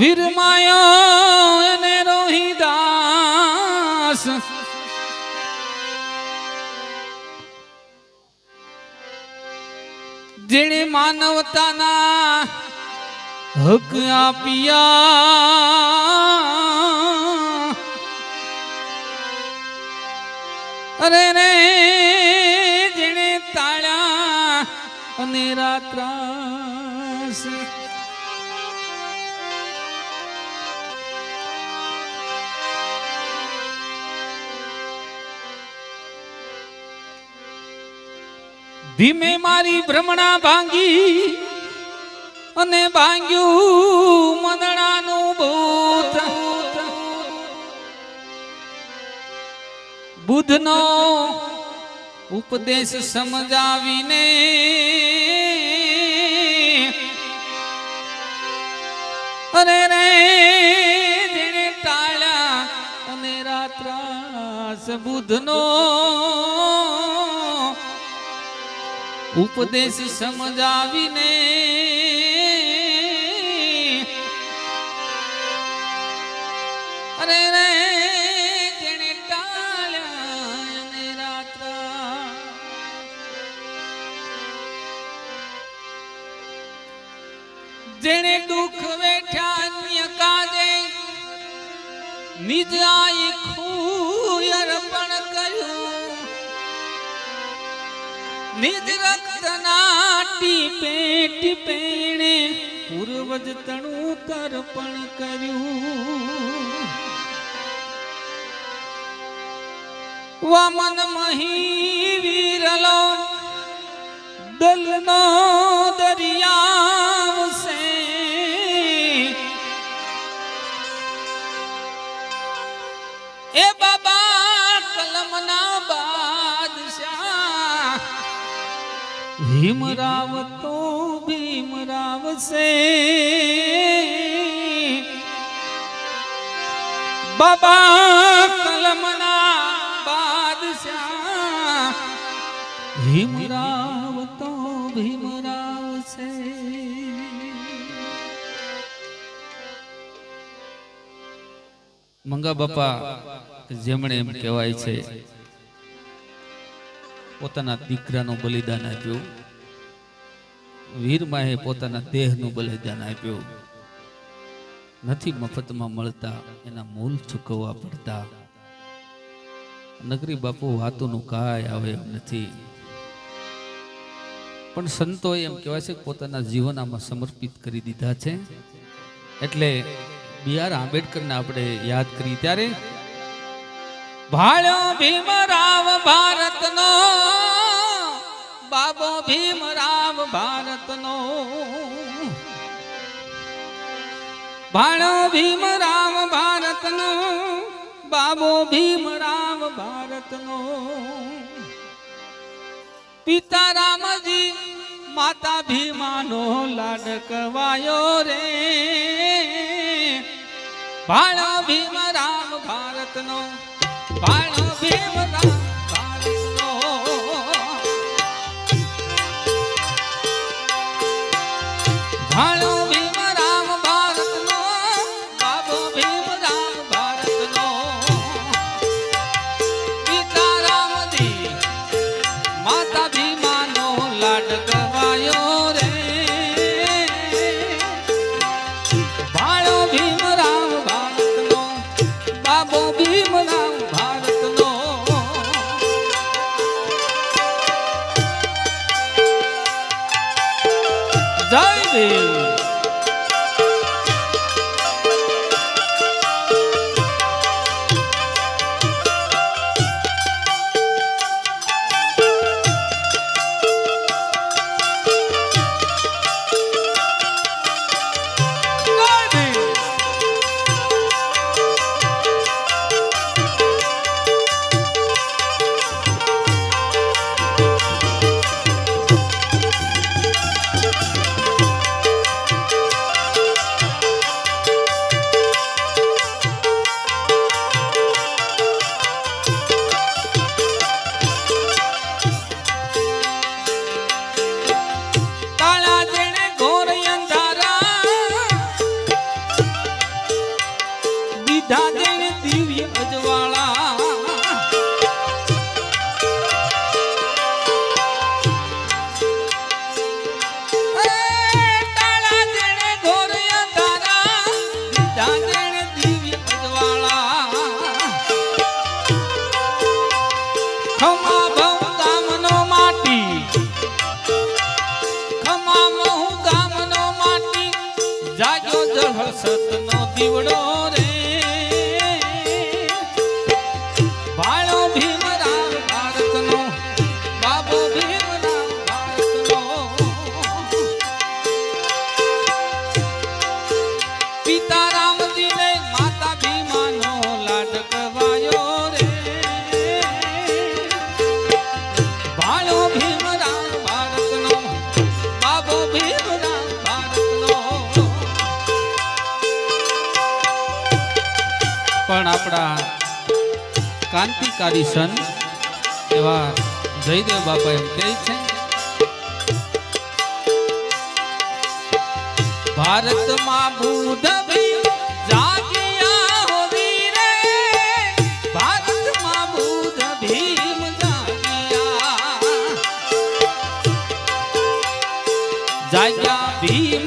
વીરમાયો અને રોહિદાસ. જેણે માનવતાના હક આપ્યા. અરે રે જેણે તાળા અને રાત્રાસ ભીમે મારી ભ્રમણા ભાંગી અને ભાંગ્યું મદણાનું ભૂત. બુધનો ઉપદેશ સમજાવીને અરે રે જેને ટાળ્યા અને રાત્રાસ બુધનો ઉપદેશ સમજાવીને વામન મહી વીરલો, દલનો દરિયા સે એ બાબા કલમના બાદશાહ ભીમરાવ તો ભીમરાવ સે બાબા ભીમરાવ તો ભીમરાવ છે મંગા બાપા, જેમણે એમ કહેવાય છે, પોતાના દીકરાનું બલિદાન આપ્યું. વીરમાએ પોતાના દેહનું બલિદાન આપ્યું. નથી મફતમાં મળતા, એના મૂલ ચૂકવવા પડતા. નગરી બાપુ વાતોનું કાંઈ આવે એમ નથી. પણ સંતો એમ કહેવાય છે પોતાના જીવન આમાં સમર્પિત કરી દીધા છે. એટલે બી આર આંબેડકરને આપણે યાદ કરી ત્યારે ભાળ્યો ભીમરાવ ભારતનો, બાબો ભીમરાવ ભારતનો. ભાળ્યો ભીમરામ ભારતનો, બાબો ભીમરામ ભારતનો. પિતા રામજી માતા ભીમાનો લાડકવાયો રે. ભાણો ભીમ રામ ભારતનો ભાળા ભીમરાવ ભારતનો પણ આપણા ક્રાંતિકારી સંત એવા જયદેવ બાપા એમ કહે છે, ભારતમાં ભૂધવી જાગ્યા હોવી જાગ્યા ભીમ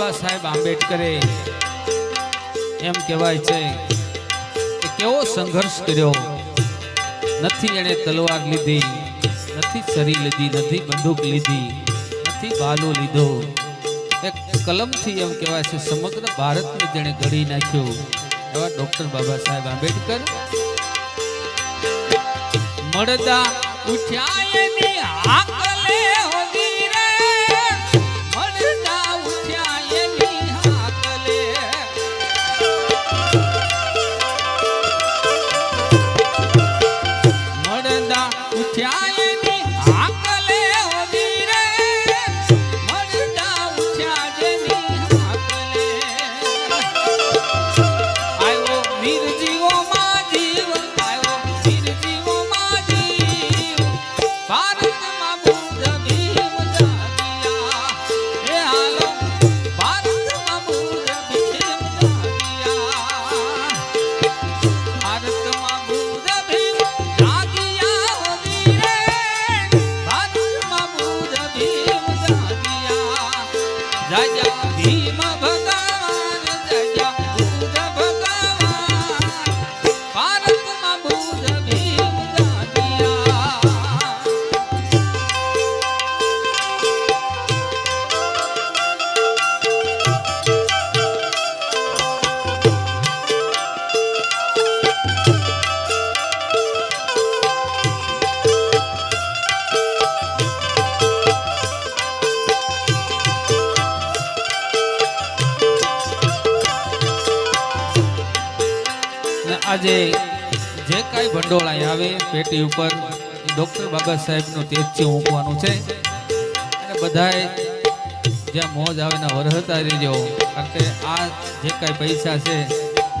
બાબા સાહેબ આંબેડકરે એમ કહેવાય છે કે કેવો સંઘર્ષ કર્યો. નથી એણે તલવાર લીધી, નથી છરી લીધી, નથી બંદૂક લીધી, નથી બાલો લીધો. એક કલમથી એમ કહેવાય છે, સમગ્ર ભારતને તેણે ઘડી નાખ્યો. એવા ડોક્ટર બાબા સાહેબ આંબેડકર મળદા ઉઠ્યા આજે જે કાંઈ ભંડોળ અહીં આવે, પેટી ઉપર ડૉક્ટર બાબા સાહેબનું તેજચી મૂકવાનું છે. અને બધાએ જ્યાં મોજ આવે ને વરહતા રહેજો કારણ કે આ જે કાંઈ પૈસા છે,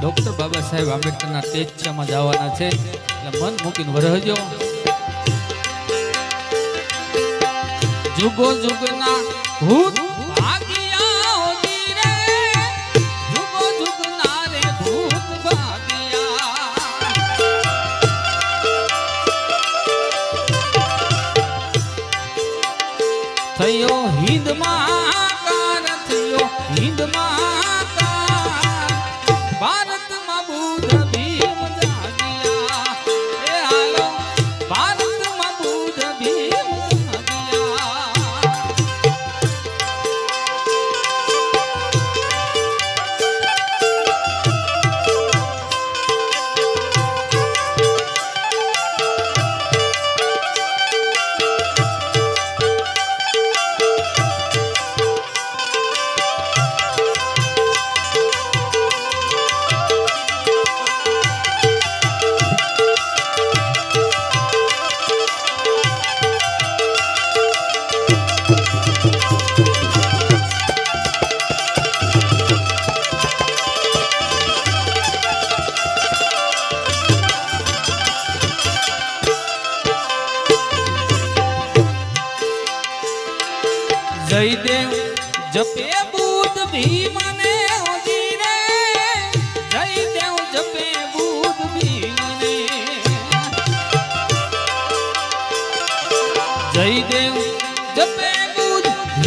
ડૉક્ટર બાબા સાહેબ આંબેડકરના તેજચામાં જવાના છે. એટલે મન મૂકીને વરહજો. જુગો જુગના ભૂત થયો હિંદમાં.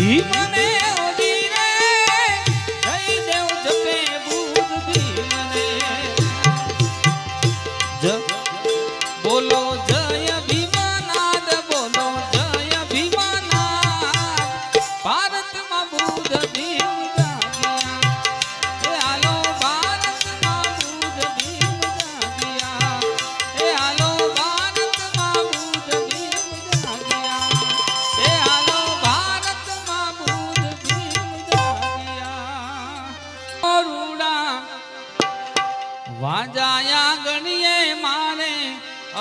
কি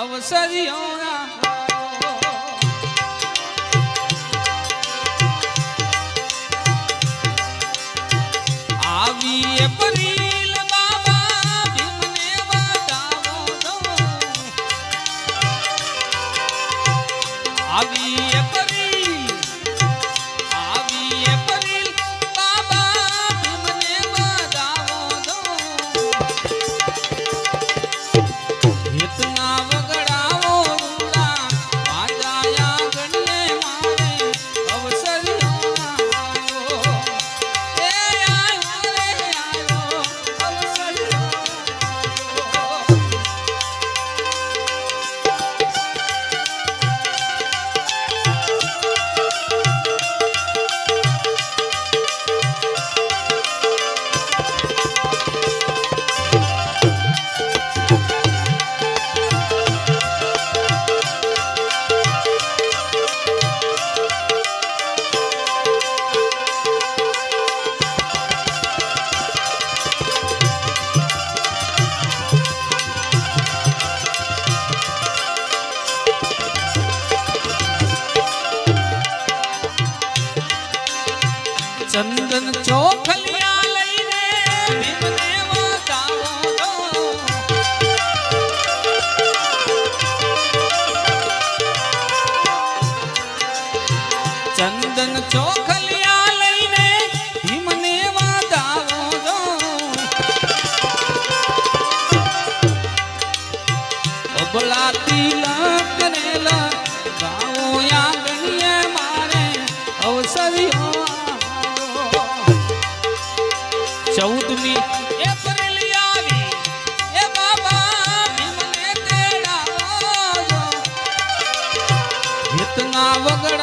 અવસરિયો ચંદન ચોખલ વગડા